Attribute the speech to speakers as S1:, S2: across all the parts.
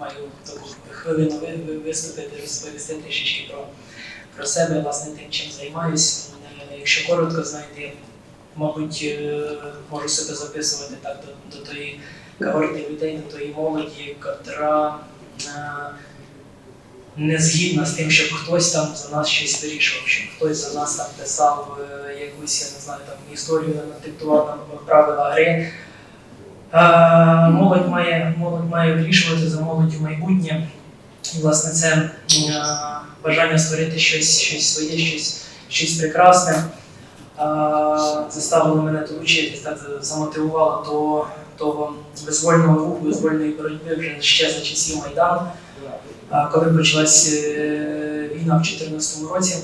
S1: маю таку хвилину ви- ви- виступити, розповісти трішечки про, про себе, власне, тим, чим займаюсь. Е, Якщо коротко, знаєте, мабуть, е, можу себе записувати так до, до тої когорти людей, до тої молоді, котра е, не згідна з тим, щоб хтось там за нас щось вирішував, щоб хтось за нас там писав якусь, я не знаю, там історію диктував нам правила гри. Е, молодь має молодь має вирішувати за молоддю майбутнє. І, власне, це е, бажання створити щось, щось своє, щось, щось прекрасне. е, Заставило мене вчитись, так замотивувало до того визвольного руху, визвольної боротьби вже ще за часів Майдану. Коли почалась війна в 2014 році,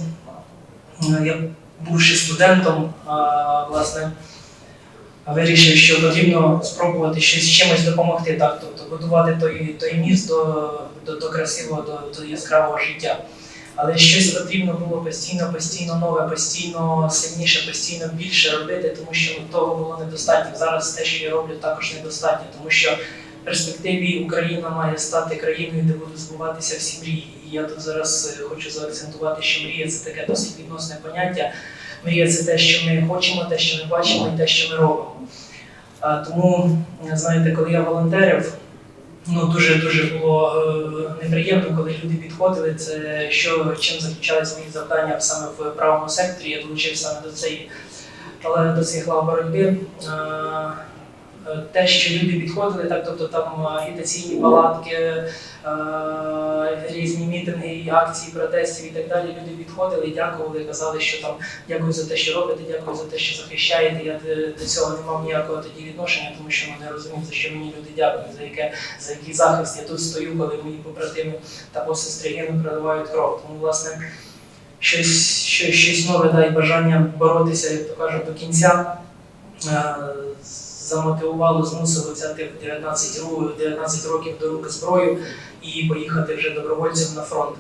S1: я бувши студентом, власне, вирішив, що потрібно спробувати щось чимось допомогти, так, тобто будувати той, той міст до, до, до красивого, до, до яскравого життя. Але щось потрібно було постійно, постійно нове, постійно сильніше, постійно більше робити, тому що того було недостатньо. Зараз те, що я роблю, також недостатньо, тому що в перспективі Україна має стати країною, де будуть збуватися всі мрії. І я тут зараз е, хочу заакцентувати, що мрія це таке досить відносне поняття. Мрія це те, що ми хочемо, те, що ми бачимо, і те, що ми робимо. Тому, знаєте, коли я волонтерив, ну дуже дуже було е, неприємно, коли люди підходили. Це що чим заключались мої завдання саме в правому секторі. Я долучився саме до цієї але до цих лав боротьби. Е, е, Те, що люди підходили, так, тобто там агітаційні палатки, е, різні мітинги, і акції протестів і так далі. Люди підходили, дякували, казали, що там дякую за те, що робите, дякую за те, що захищаєте. Я е, до цього не мав ніякого тоді відношення, тому що не розумів, за що мені люди дякують, за яке за який захист я тут стою, коли мої побратими та посестри гинуть, проливають кров. Тому власне щось, щось, щось нове дай бажання боротися, як то кажуть, до кінця. Замотивувало, змусило взяти 19, ру- 19 років до руки зброю і поїхати вже добровольцем на фронт.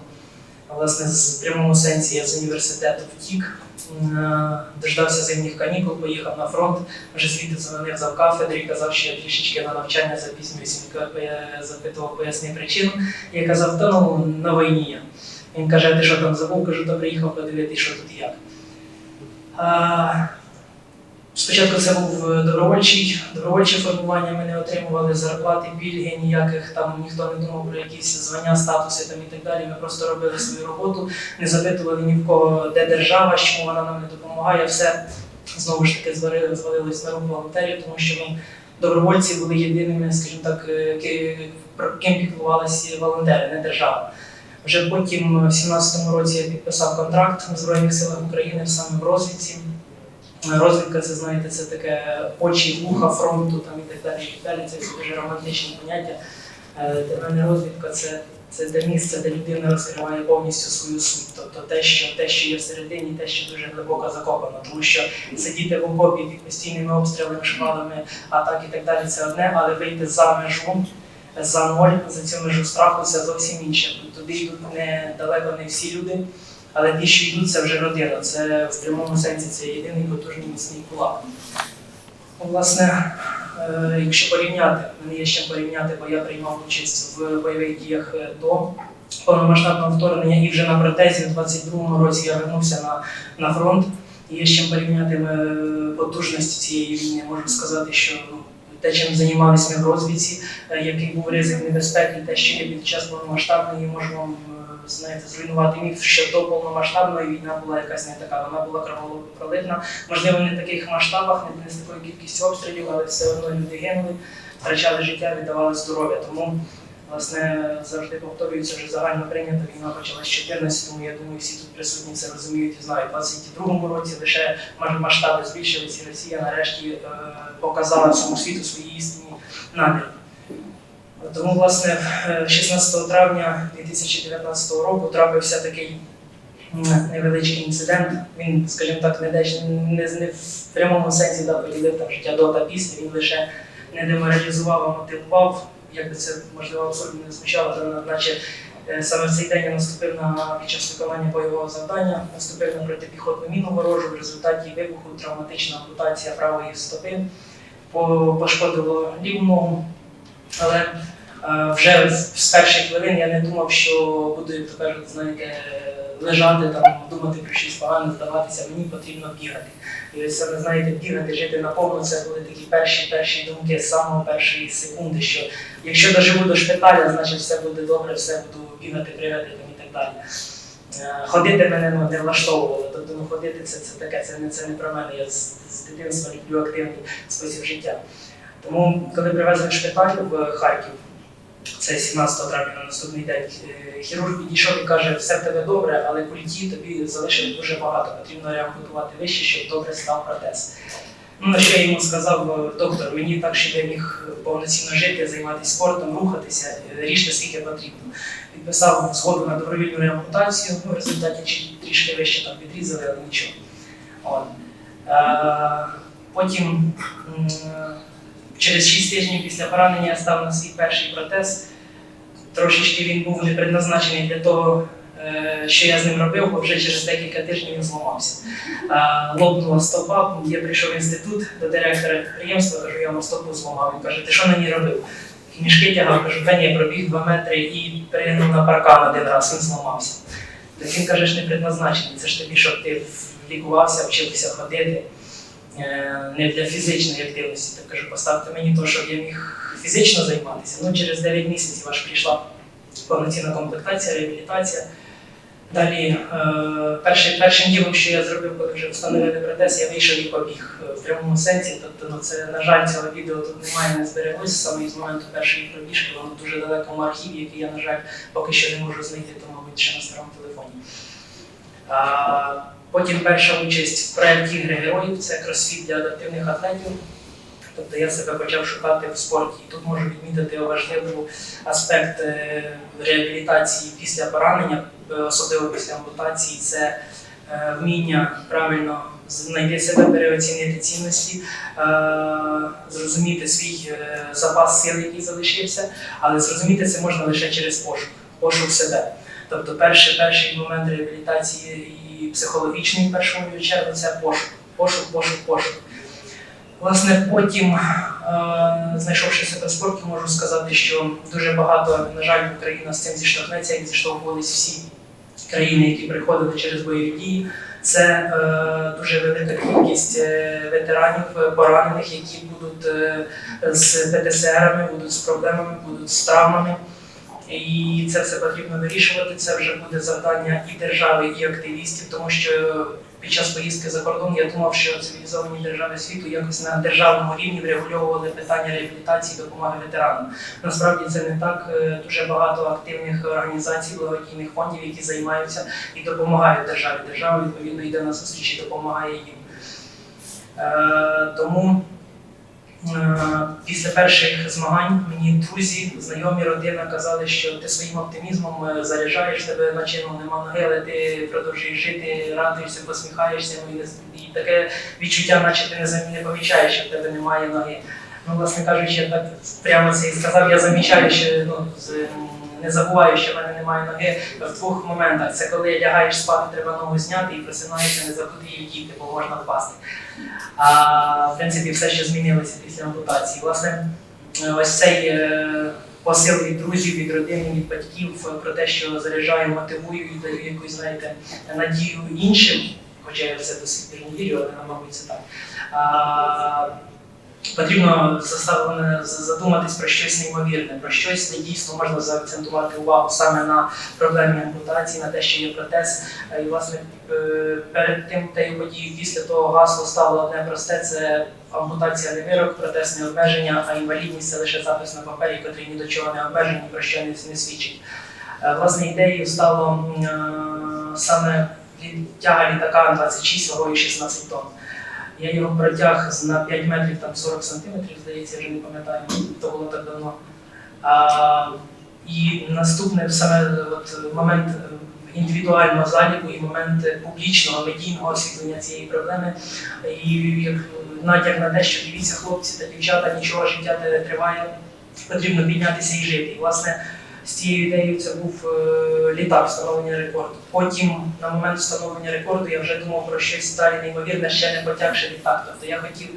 S1: Власне, в прямому сенсі я з університету втік, е, дождався зимніх канікул, поїхав на фронт, вже звідти дзвонив за кафедрі, казав, що я трішечки на навчання запізнююся, запитував поясни причину. Я казав, та ну на війні я. Він каже, ти що там забув? Кажу, то приїхав подивитися, що тут як. Спочатку це був е, добровольчий, добровольче формування, ми не отримували зарплати, пільги, ніяких там ніхто не думав про якісь звання, статуси там і так далі. Ми просто робили свою роботу, не запитували ні в кого, де держава, чому вона нам не допомагає. Все знову ж таки звалилось на руку волонтерів, тому що ми добровольці були єдиними, скажімо так, е, ким піклувалися волонтери, не держава. Вже потім, в 17-му році, я підписав контракт в Збройних силах України саме в розвідці. Розвідка, це знаєте, це таке очі, вуха фронту там і так далі. І так далі. Це дуже романтичні поняття. Е, Для мене розвідка це, це те місце, де людина розкриває повністю свою суть. Тобто те, що те, що є всередині, те, що дуже глибоко закопано. Тому що сидіти в окопі під постійними обстрілами, шквалами, атак і так далі це одне, але вийти за межу за ноль, за цю межу страху це зовсім інше. Туди йдуть не далеко не всі люди, але ті, що йдуть, це вже родина. Це в прямому сенсі це єдиний потужний міцний кулак. Ну, Власне, е, якщо порівняти, мене є чим порівняти, бо я приймав участь в бойових діях е, до повномасштабного вторгнення і вже на протезі в 22-му році я вернувся на, на фронт. Є чим порівняти е, потужності цієї війни. Можу сказати, що ну, те, чим займалися ми в розвідці, який був ризик небезпеки, те, що я під час повномасштабної можу вам знаєте, зруйнувати міф, що до повномасштабної війна була якась не така, вона була кровопролитна. Можливо, не в таких масштабах, не з такою кількістю обстрілів, але все одно люди гинули, втрачали життя, віддавали здоров'я. Тому власне завжди повторюється вже загально прийнята війна почалась з 14, тому я думаю, всі тут присутні це розуміють і знають. У 22-му році лише масштаби збільшилися, і Росія нарешті е, показала всьому світу свої істинні наміри. Тому, власне, е, 16 травня 2019 року трапився такий невеличкий інцидент. Він, скажімо так, не, не, не в прямому сенсі да, поділив там життя до та після. Він лише не деморалізував, а мотивував. Як би це можливо абсолютно не звучало, то наче е, саме в цей день я наступив на під час виконання бойового завдання, наступив на протипіхотну міну ворожу. В результаті вибуху травматична ампутація правої стопи по- пошкодило ліву ногу. Але Е, Вже з- перших хвилин я не думав, що буду, то знаєте, лежати там, думати про щось погане, здаватися. Мені потрібно бігати. І ось саме знаєте, бігати, жити наповну, це були такі перші перші думки з самої першої секунди, що якщо доживу до шпиталя, значить все буде добре, все буду бігати, пригати і так далі. Е, Ходити мене ну, не влаштовувало. Тобто ну, ходити це, це таке, це не, це не про мене. Я з, з дитинства люблю активний спосіб життя. Тому, коли привезли в шпиталь в Харків, це 17 травня на наступний день, е, хірург підійшов і каже, все в тебе добре, але культі тобі залишили дуже багато, потрібно реабілітувати вище, щоб добре став протез. Ну, на що я йому сказав, е, доктор, мені так, щоб я міг повноцінно жити, займатися спортом, рухатися, е, ріжте скільки потрібно. Підписав згоду на добровільну реабілітацію, ну, в результаті трішки вище там підрізали, але нічого. От. Потім через 6 тижнів після поранення я став на свій перший протез. Трошечки він був не предназначений для того, е, що я з ним робив, бо вже через декілька тижнів він зламався. Лопнула стопа, я прийшов в інститут до директора підприємства, кажу, я вам стопу зламав. Він каже, ти що на ній робив? Мішки тягав, кажу, та ні, пробіг 2 метри і перегнув на паркан один раз, він зламався. Так він каже, ж не предназначений, це ж тобі, щоб ти лікувався, вчився ходити не для фізичної активності. Так кажу, поставте мені то, щоб я міг фізично займатися. Ну, через 9 місяців аж прийшла повноцінна комплектація, реабілітація. Далі е, першим, першим ділом, що я зробив, коли вже встановили протез, я вийшов і побіг е, в прямому сенсі. Тобто, ну це, на жаль, цього відео тут немає, не збереглося саме з моменту першої пробіжки, воно дуже далеко в архіві, який я, на жаль, поки що не можу знайти, то, мабуть, ще на старому телефоні. Потім перша участь в проєкті Ігри героїв це кросфіт для адаптивних атлетів. Тобто я себе почав шукати в спорті. І тут можу відмітити важливий аспект е, реабілітації після поранення, е, особливо після ампутації, це е, вміння правильно знайти себе, переоцінити цінності, зрозуміти свій запас сил, який залишився, але зрозуміти це можна лише через пошук, пошук себе. Тобто перший, перший момент реабілітації і психологічний в першому чергу це пошук, пошук, пошук, пошук. Власне, потім, е, знайшовши себе в спорті, можу сказати, що дуже багато, на жаль, Україна з цим зіштовхнеться, як зіштовхувалися всі країни, які приходили через бойові дії. Це е, дуже велика кількість е, ветеранів, поранених, які будуть з ПТСРами, будуть з проблемами, будуть з травмами. І це все потрібно вирішувати. Це вже буде завдання і держави, і активістів, тому що під час поїздки за кордон я думав, що цивілізовані держави світу якось на державному рівні врегульовували питання реабілітації допомоги ветеранам. Насправді це не так. Е, Дуже багато активних організацій, благодійних фондів, які займаються і допомагають державі. Держава відповідно йде на зустріч і допомагає їм. Е, Тому Е, Після перших змагань мені друзі, знайомі, родина казали, що ти своїм оптимізмом е, заряджаєш тебе, наче ну, нема ноги, але ти продовжуєш жити, радуєшся, посміхаєшся. Ну, і, таке відчуття, наче ти не, помічаєш, що в тебе немає ноги. Ну, власне кажучи, я так прямо це і сказав, я замічаю, що ну, з- не забуваю, що в мене немає ноги в двох моментах. Це коли лягаєш спати, треба ногу зняти і просинаєшся, не забути її діти, бо можна впасти. А в принципі, все ще змінилося після ампутації. Власне, ось цей е, посил від друзів, від родини, від батьків про те, що заряджаю, мотивую і даю якусь, знаєте, надію іншим, хоча я в це до не вірю, але мабуть це так. Потрібно задуматись про щось неймовірне, про щось, де дійсно можна заакцентувати увагу саме на проблемі ампутації, на те, що є протез. Е, І власне е, перед тим тією подією після того гасло стало одне просте: це ампутація не вирок, протез не обмеження, а інвалідність це лише запис на папері, котрий ні до чого не обмежений, про що не, не свідчить. Е, Власне, ідеєю стало саме тяга літака 26 вагою 16 тонн. Я його протяг на 5 метрів там 40 сантиметрів, здається, вже не пам'ятаю, то було так давно. А, і наступне саме от, момент е, індивідуального заліку і момент публічного медійного освітлення цієї проблеми. І як натяк на те, що дивіться, хлопці та дівчата, нічого життя не триває, потрібно піднятися і жити. І власне з цією ідеєю це був е, літак встановлення рекорду. Потім, на момент встановлення рекорду, я вже думав про щось далі неймовірне, ще не потягши літак. Тобто я хотів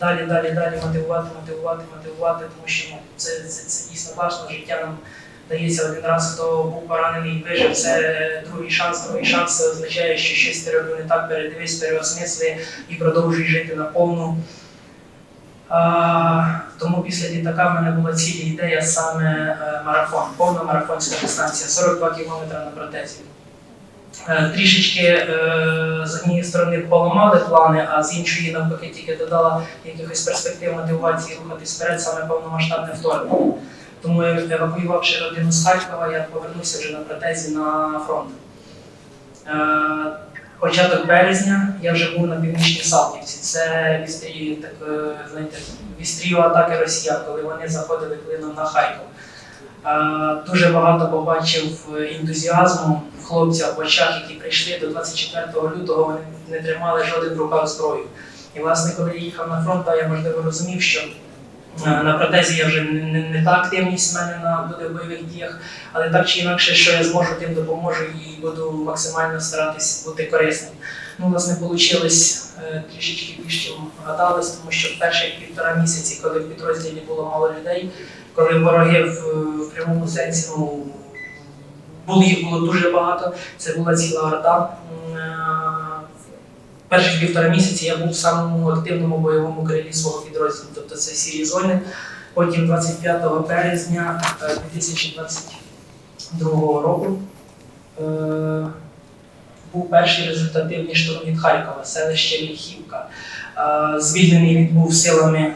S1: далі, далі, далі мотивувати, мотивувати, мотивувати, тому що ну, це, це, це дійсно класно. Життя нам дається один раз, хто був поранений і вижив. Це другий шанс. Другий шанс означає, що щось ти робив не так, передивись, переосмисли і продовжуй жити наповну. А, тому після літака в мене була ціла ідея саме е, марафон, повна марафонська дистанція, 42 км на протезі. Е, Трішечки е, з однієї сторони поламали плани, а з іншої навпаки тільки додала якихось перспектив мотивації рухатись вперед саме повномасштабне вторгнення. Тому евакуювавши родину з Харкова, я повернувся вже на протезі на фронт. Е, Початок березня я вже був на північній Салтівці. Це вістрі, так, е, знаєте, вістрію атаки росіян, коли вони заходили клином на Харків. Е, Дуже багато побачив ентузіазму в хлопцях в очах, які прийшли до 24 лютого, вони не тримали жоден в руках зброю. І власне, коли я їхав на фронт, я можливо розумів, що е, на протезі я вже не, не, не та активність в мене на бойових діях, але так чи інакше, що я зможу, тим допоможу і буду максимально старатись бути корисним. Ну, власне, вийшло трішечки більш чим гадалось, тому що перші півтора місяці, коли в підрозділі було мало людей, коли вороги в, в прямому сенсі ну, було їх було дуже багато, це була ціла орда. М, е, Перших півтора місяці я був в самому активному бойовому крилі свого підрозділу, тобто це сірі зони. Потім 25 березня е, 2022 року е, був перший результативний штурм від Харкова, селище Міхівка. Е, Звільнений він був силами е,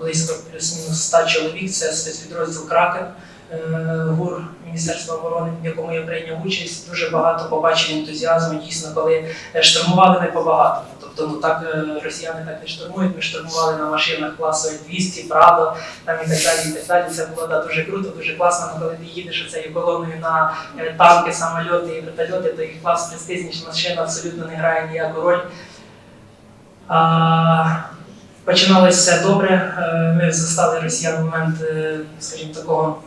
S1: близько плюс-мінус 100 чоловік. Це спецпідрозділ Кракен е, ГУР Міністерства оборони, в якому я прийняв участь. Дуже багато побачив ентузіазму. Дійсно, коли е, штурмували не побагато. Тобто, ну так е, росіяни так не штурмують. Ми штурмували на машинах класу 200, Прадо, там і так далі. І так далі. Це було да, дуже круто, дуже класно. Коли ти їдеш цією колоною на е, танки, самольоти і вертольоти, то їх клас престижніша машина абсолютно не грає ніяку роль. А, починалося добре. Ми застали росіян в момент, скажімо, такого.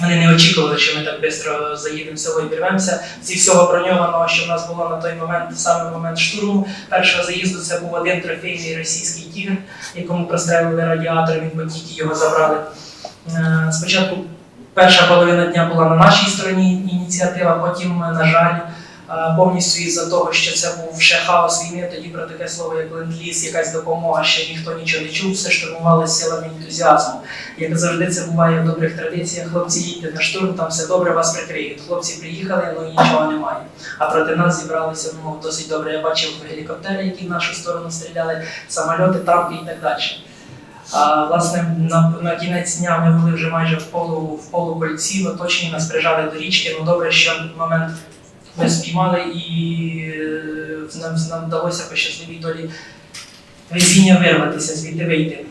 S1: Вони не очікували, що ми так швидко заїдемо в село і вірвемося. Зі всього броньованого, що в нас було на той момент, саме момент штурму першого заїзду, це був один трофейний російський тігр, якому прострелили радіатор, він потік і його забрали. Е, Спочатку перша половина дня була на нашій стороні ініціатива, потім, на жаль, е, повністю із-за того, що це був ще хаос війни, тоді про таке слово, як ленд-ліз, якась допомога, ще ніхто нічого не чув, все штурмували силами ентузіазму. Як завжди це буває в добрих традиціях, хлопці їдьте на штурм, там все добре, вас прикриють. Хлопці приїхали, ну нічого немає. А проти нас зібралися ну, досить добре. Я бачив гелікоптери, які в нашу сторону стріляли, самольоти, танки і так далі. А, власне, на, на кінець дня ми були вже майже в полу в полукольці, оточені нас прижали до річки. Ну добре, що момент ми спіймали і е, нам, нам вдалося по щасливій долі везіння вирватися, звідти вийти.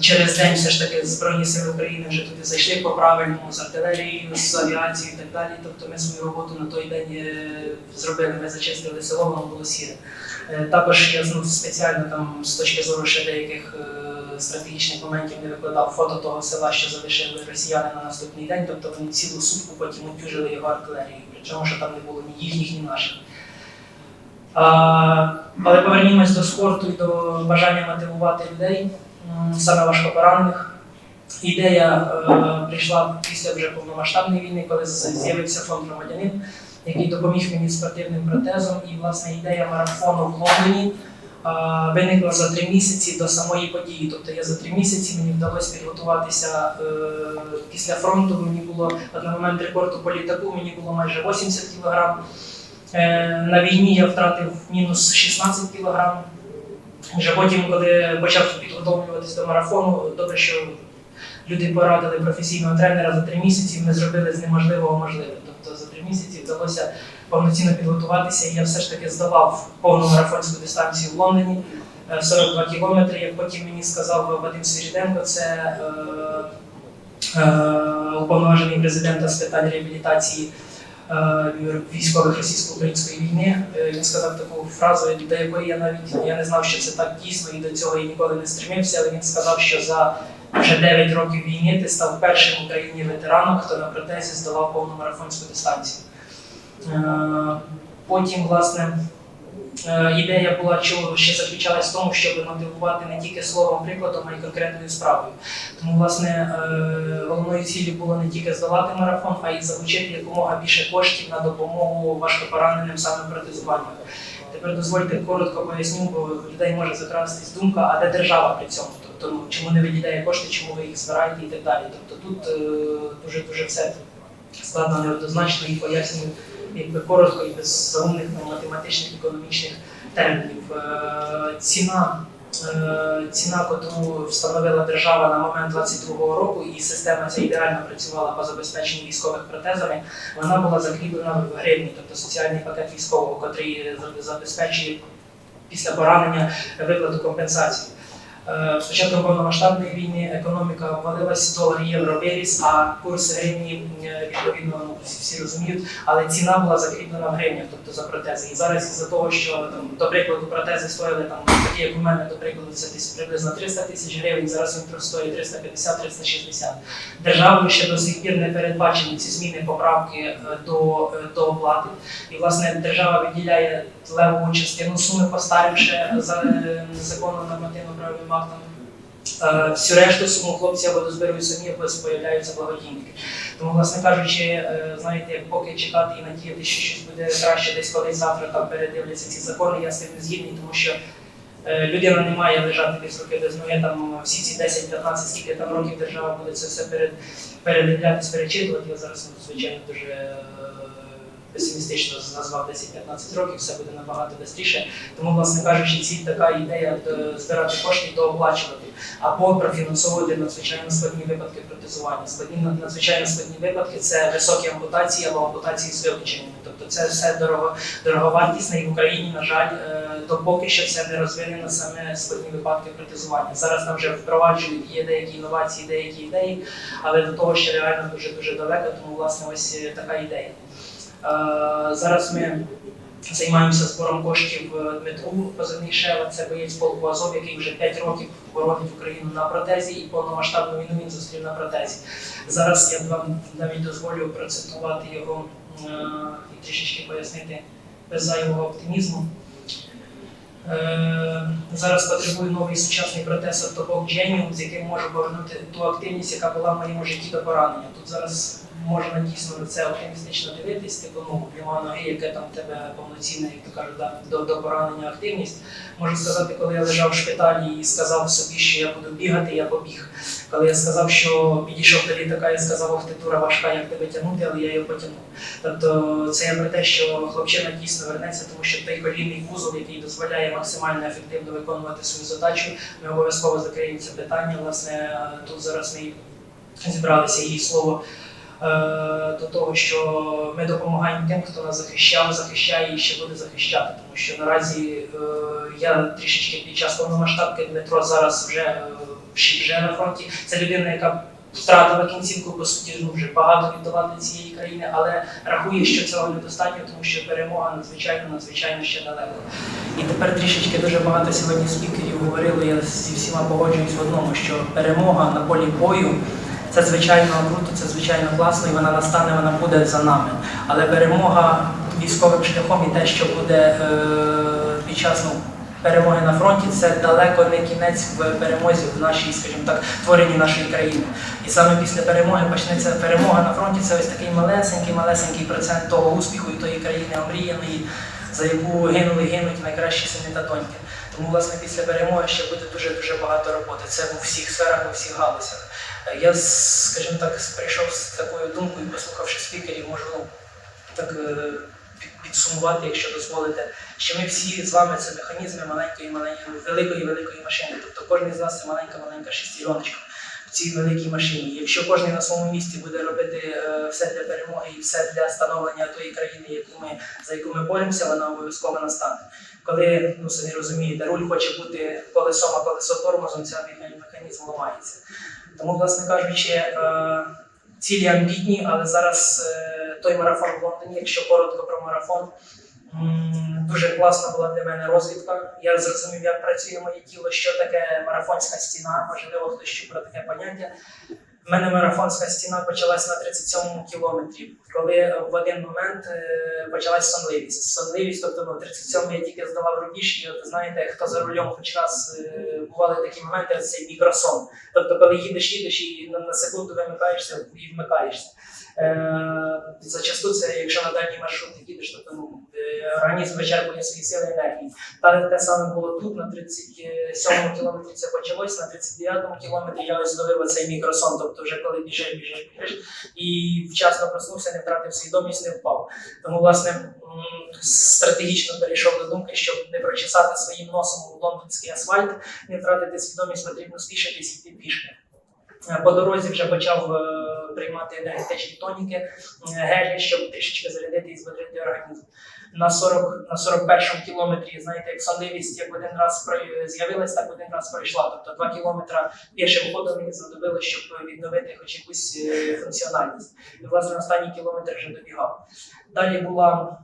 S1: Через день все ж таки Збройні сили України вже туди зайшли по правильному з артилерією, з авіацією і так далі. Тобто ми свою роботу на той день е, зробили, ми зачистили село, воно було сіре. Е, Також я ну, спеціально там з точки зору ще деяких стратегічних моментів не викладав фото того села, що залишили росіяни на наступний день. Тобто вони цілу сутку потім утюжили його артилерією, причому що там не було ні їхніх, ні наших. А, але повернімось до спорту і до бажання мотивувати людей, саме важкопоранених. Ідея е, прийшла після вже повномасштабної війни, коли з'явився фонд громадянин, який допоміг мені спортивним протезом. І власне ідея марафону в Лондоні виникла за три місяці до самої події. Тобто я за три місяці мені вдалося підготуватися е, після фронту. Мені було на момент рекорду по літаку, мені було майже 80 кілограм. Е, На війні я втратив мінус 16 кілограм. Вже потім, коли почав підготовлюватись до марафону, добре, що люди порадили професійного тренера за три місяці. Ми зробили з неможливого можливе. Тобто за три місяці вдалося повноцінно підготуватися, і я все ж таки здолав повну марафонську дистанцію в Лондоні. е, 42 кілометри. Як потім мені сказав Вадим Свиріденко, це е, е, уповноважений президента з питань реабілітації е, військових російсько-української війни. Е, Він сказав таку фразу, до якої я навіть я не знав, що це так дійсно, і до цього я ніколи не стремився. Але він сказав, що за вже 9 років війни ти став першим в Україні ветераном, хто на протезі здавав повну марафонську дистанцію. Е, Потім, власне, ідея була, що ще заключалась в тому, щоб мотивувати не тільки словом, прикладом, а й конкретною справою. Тому, власне, е, головною ціллю було не тільки здолати марафон, а й залучити якомога більше коштів на допомогу важкопораненим саме протезуванням. Тепер дозвольте коротко поясню, бо людей може закрастись думка, а де держава при цьому? Тобто, ну, чому не виділяє кошти, чому ви їх збираєте і так далі. Тобто тут е, дуже дуже все складно неоднозначно і пояснюю якби коротко і без заумних ну, математичних економічних термінів. Е, ціна, е, ціна, яку встановила держава на момент 22-го року, і система ця ідеально працювала по забезпеченню військових протезами, вона була закріплена в гривні, тобто соціальний пакет військового, який забезпечує після поранення виплату компенсації. Е, З початком повномасштабної війни економіка обвалилась, долар євро виріс, а курс гривні е, відповідно ну, всі, розуміють, але ціна була закріплена в гривнях, тобто за протези. І зараз із-за того, що там, до прикладу, протези стоїли там такі, як у мене, до прикладу, це десь приблизно 300 тисяч гривень, зараз він стоїть 350-360. Державою ще до сих пір не передбачені ці зміни поправки е, до, до оплати. І власне держава виділяє левову частину суми, постаривши за законом нормативно-правовим актом. Е, Всю решту суму хлопці або дозберують самі, або появляються благодійники. Тому, власне кажучи, е, знаєте, як поки чекати і надіяти, що щось буде краще, десь колись завтра там передивляться ці закони, я з цим не згідний, тому що е, людина не має лежати десь роки без ноги, там всі ці 10-15, скільки там років держава буде це все перед, передивлятись, перечитувати. Я зараз, ну, звичайно, дуже песимістично назвав 10-15 років, все буде набагато швидше. Тому, власне кажучи, ці така ідея е, збирати кошти і дооплачувати або профінансовувати надзвичайно складні випадки протезування. Складні надзвичайно складні випадки це високі ампутації або ампутації з вилученнями. Тобто це все дорого, дороговартісне і в Україні, на жаль, е, допоки що це не розвинено саме складні випадки протезування. Зараз там вже впроваджують є деякі інновації, деякі ідеї, але до того ще реально дуже дуже далеко. Тому власне ось е, така ідея. Е, Зараз ми займаємося збором коштів е, Дмитру позивний Шева. Це боєць полку Азов, який вже 5 років боронить Україну на протезі і повномасштабну війну він зустрів на протезі. Зараз я вам навіть дозволю процитувати його е, і трішечки пояснити без зайвого оптимізму. Зараз потребую новий сучасний протез ортопок Genium, з яким можу повернути ту активність, яка була в моєму житті до поранення. Тут зараз можна дійсно на це оптимістично дивитись, типу, ну, пряма ноги, яке там тебе повноцінна, як то кажуть, да, до, до поранення активність. Можу сказати, коли я лежав в шпиталі і сказав собі, що я буду бігати, я побіг. Коли я сказав, що підійшов до літака і сказав, ох, важка, як тебе тягнути, але я його потягнув. Тобто це я про те, що хлопчина дійсно вернеться, тому що той колінний вузол, який дозволяє максимально ефективно виконувати свою задачу, ми обов'язково закриємо це питання. Власне, тут зараз ми зібралися її слово до того, що ми допомагаємо тим, хто нас захищав, захищає і ще буде захищати. Тому що наразі е, я трішечки під час повномасштабки Дмитро зараз вже, е, вже на фронті. Це людина, яка втратила кінцівку, по суті, ну, вже багато віддавати цієї країни, але рахує, що цього недостатньо, тому що перемога надзвичайно, надзвичайно ще далеко. І тепер трішечки дуже багато сьогодні спікерів говорили, я зі всіма погоджуюсь в одному, що перемога на полі бою це звичайно круто, це звичайно класно, і вона настане, вона буде за нами. Але перемога військовим шляхом і те, що буде е, під час ну, перемоги на фронті, це далеко не кінець в перемозі в нашій, скажімо так, творенні нашої країни. І саме після перемоги почнеться перемога на фронті. Це ось такий малесенький, малесенький процент того успіху і тої країни омріяної, за яку гинули гинуть найкращі сини та доньки. Тому, власне, після перемоги ще буде дуже дуже багато роботи. Це у всіх сферах, у всіх галузях. Я, скажімо так, прийшов з такою думкою, послухавши спікерів, можу ну, так е, підсумувати, якщо дозволите, що ми всі з вами це механізми маленької, маленької, великої, великої машини. Тобто кожен з нас це маленька, маленька шестереночка в цій великій машині. Якщо кожен на своєму місці буде робити е, все для перемоги і все для становлення тої країни, яку ми, за яку ми боремося, вона обов'язково настане. Коли, ну самі розумієте, руль хоче бути колесом, а колесо тормозом, цей механізм ламається. Тому, власне кажучи, е, цілі амбітні, але зараз е, той марафон в Лондоні, якщо коротко про марафон, Дуже класна була для мене розвідка. Я зрозумів, як працює моє тіло, що таке марафонська стіна. Можливо, хтось про таке поняття. У мене марафонська стіна почалась на 37-му кілометрі, коли в один момент е, почалась сонливість. Сонливість, тобто на 37-му я тільки здавав рубіж, і от знаєте, хто за рулем хоч раз е, бували такі моменти, це мікросон. Тобто, коли їдеш, їдеш і на, на секунду вимикаєшся і вмикаєшся. Е, зачасту це, якщо на дальній маршрут їдеш, то ну, е, організм вичерпує свої сили енергії. Та те саме було тут, на 37-му кілометрі це почалось, на 39-му кілометрі я ось зловив цей мікросон, тобто вже коли біжиш, біжиш, біжиш, і вчасно проснувся, не втратив свідомість, не впав. Тому, власне, стратегічно перейшов до думки, щоб не прочесати своїм носом у лондонський асфальт, не втратити свідомість, потрібно спішитись і йти пішки. Е, По дорозі вже почав приймати енергетичні тоніки, е, гелі, щоб трішечки зарядити і збодрити організм. На 40, на 41 кілометрі, знаєте, як сонливість як один раз про- з'явилась, так один раз пройшла. Тобто два кілометри пішим ходом мені знадобилось, щоб відновити хоч якусь е, функціональність. І власне останній кілометр вже добігав. Далі була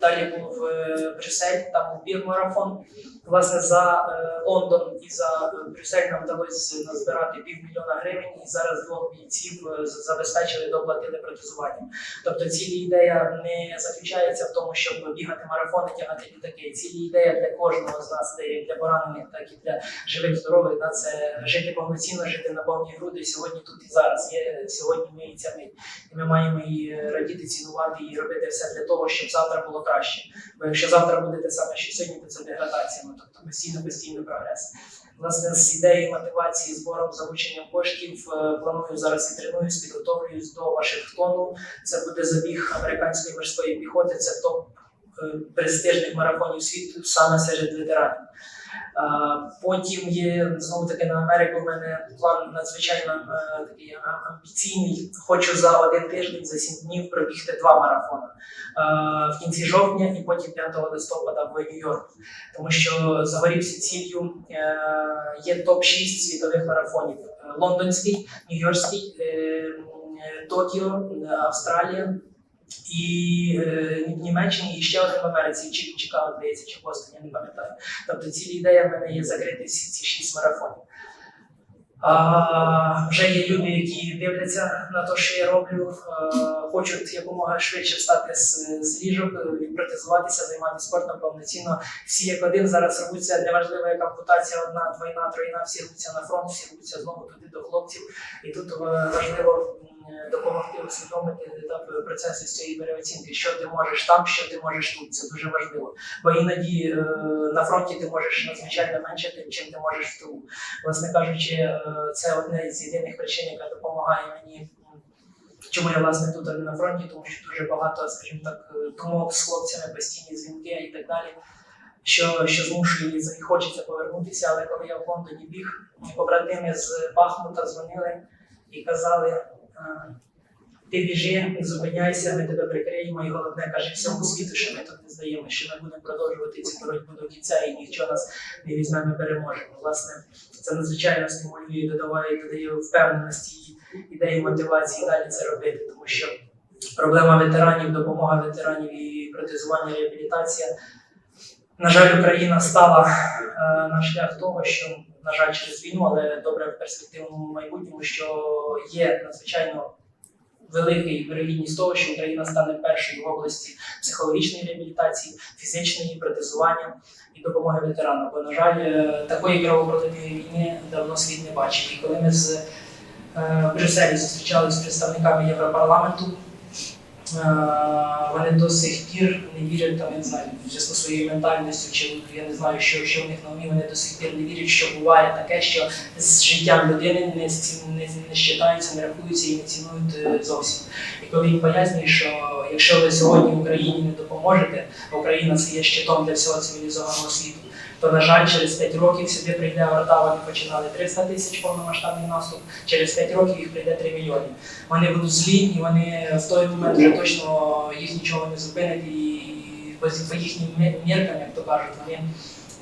S1: далі був е, Брюссель, там був півмарафон. Власне, за е, Лондон і за е, Брюссель нам вдалося назбирати півмільйона гривень, і зараз двох бійців забезпечили доплатили протезування. Тобто цілі ідея не заключається в тому, щоб бігати марафони, тягати літаки. Цілі ідея для кожного з нас, як для поранених, так і для живих здорових, да, це жити повноцінно, жити на повні груди сьогодні, тут і зараз. Є сьогодні ми і ця мить. І ми маємо її радіти, цінувати і робити все для того, щоб завтра було краще. Бо якщо завтра буде те саме, що сьогодні, то це деградація, тобто постійно постійний прогрес. Власне, з ідеї мотивації збором залученням коштів е, планую зараз і тренуюсь, підготовлююсь до Вашингтону. Це буде забіг американської морської піхоти. Це топ е, престижних марафонів світу саме серед ветеранів. Е, Потім є знову таки на Америку. В мене план надзвичайно е, такий амбіційний. Хочу за один тиждень, за сім днів пробігти два марафони е, в кінці жовтня і потім 5 листопада в Нью-Йорку. Тому що загорівся ціллю. е, Є топ 6 світових марафонів: Е, лондонський, Нью-Йоркський, е, Токіо, е, Австралія. І е, в Німеччині і ще один в Америці, чи Чикаго, здається, чи Бостон, я не пам'ятаю. Тобто цілі ідея в мене є закрити всі ці шість марафонів. А, вже є люди, які дивляться на те, що я роблю, е, хочуть якомога швидше встати з, з ліжок, е, відпротезуватися, займатися спортом повноцінно. Всі як один зараз рвуться, неважливо, яка ампутація, одна, двойна, тройна, всі рвуться на фронт, всі рвуться знову туди до хлопців. І тут е, важливо допомогти усвідомити етап процесу з цієї переоцінки, що ти можеш там, що ти можеш тут. Це дуже важливо. Бо іноді е, на фронті ти можеш надзвичайно менше, тим, чим ти можеш в тилу. Власне кажучи, е, це одне з єдиних причин, яка допомагає мені. Чому я власне тут а не на фронті, тому що дуже багато, скажімо так, е, думок з хлопцями, постійні дзвінки і так далі, що, що змушує і хочеться повернутися. Але коли я в Лондоні біг, побратими з Бахмута дзвонили і казали: е, ти біжи, зупиняйся, ми тебе прикриємо, і головне каже всьому світу, що ми тут не здаємо, що ми будемо продовжувати цю боротьбу до кінця, і ніхто нас не візьме, ми переможемо. Власне, це надзвичайно стимулює, додаває, додає впевненості, ідеї, мотивації далі це робити, тому що проблема ветеранів, допомога ветеранів і протезування, реабілітація. На жаль, Україна стала е, на шлях того, що, на жаль, через війну, але добре в перспективному майбутньому, що є надзвичайно великий вирогідність того, що Україна стане першою в області психологічної реабілітації, фізичної протезування і допомоги ветеранам. Бо, на жаль, е, такої кровопролитної війни давно світ не бачив. І коли ми з е, Брюсселі зустрічалися з представниками Європарламенту, вони до сих пір не вірять, там, я не знаю, в зв'язку своєю ментальністю, чи я не знаю, що, що в них на умі, вони до сих пір не вірять, що буває таке, що з життям людини не, не, не щитаються, не рахуються і не цінують е, зовсім. І коли їм пояснюють, що якщо ви сьогодні Україні не допоможете, Україна це є щитом для всього цивілізованого світу, то на жаль, через 5 років сюди прийде орда, вони починали 300 тисяч повномасштабний наступ, через 5 років їх прийде 3 мільйони. Вони будуть злі, і вони в той момент вже точно їх нічого не зупинить, і по, їхнім міркам, як то кажуть, вони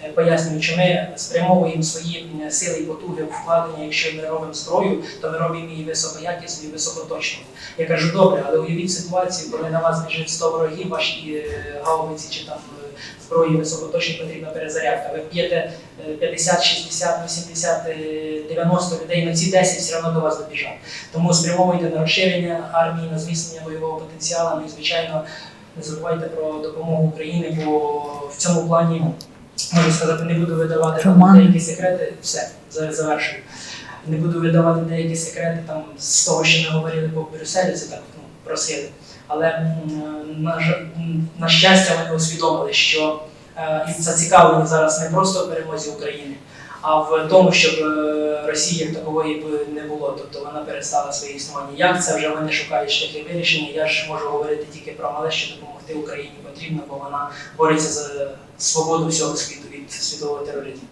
S1: е, пояснюю, що ми спрямовуємо свої сили і потуги вкладення, якщо ми робимо зброю, то ми робимо її високоякісну і високоточну. Я кажу, добре, але уявіть ситуацію, коли на вас біжить 100 ворогів, ваші е, гаубиці чи там зброї високоточні потрібна перезарядка. Ви п'єте е, 50, 60, 80, е, 90 людей, на ці 10 все одно до вас добіжать. Тому спрямовуйте на розширення армії, на зміцнення бойового потенціалу. Ну і звичайно, не забувайте про допомогу Україні, бо в цьому плані можу сказати, не буду видавати там деякі секрети. Все за- завершую. Не буду видавати деякі секрети там з того, що ми говорили по Брюсселі, це так ну, просили. Але на, на щастя, ми усвідомили, що е, зацікавлені зараз не просто в перемозі України, а в тому, щоб е, Росії як такової не було, тобто вона перестала своє існування. Як це вже вони шукають шляхи вирішення? Я ж можу говорити тільки про мале, що допомогти Україні потрібно, бо вона бореться за свободу всього світу від світового тероризму.